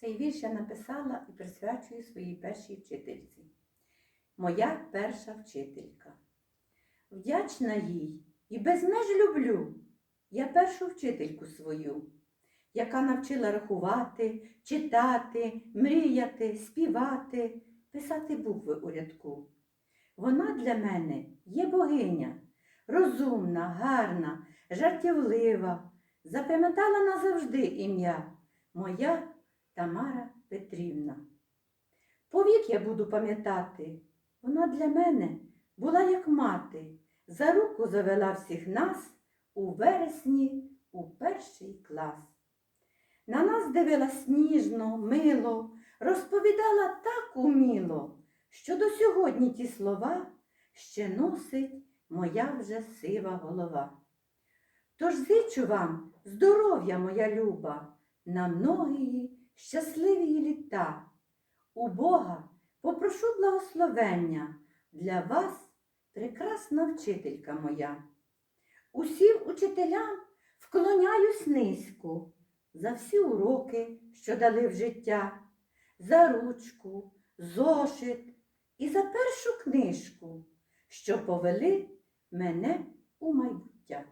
Цей вірш я написала і присвячую своїй першій вчительці. Моя перша вчителька. Вдячна їй і безмеж люблю я першу вчительку свою, яка навчила рахувати, читати, мріяти, співати, писати букви у рядку. Вона для мене є богиня, розумна, гарна, жартівлива, запам'ятала назавжди ім'я моя Тамара Петрівна. Повік я буду пам'ятати, вона для мене була як мати, за руку завела всіх нас у вересні у перший клас. На нас дивилась ніжно, мило, розповідала так уміло, що до сьогодні ті слова ще носить моя вже сива голова. Тож зичу вам здоров'я, моя люба, на многії щасливі літа. У Бога попрошу благословення для вас, прекрасна вчителька моя. Усім учителям вклоняюсь низько за всі уроки, що дали в життя, за ручку, зошит і за першу книжку, що повели мене у майбуття.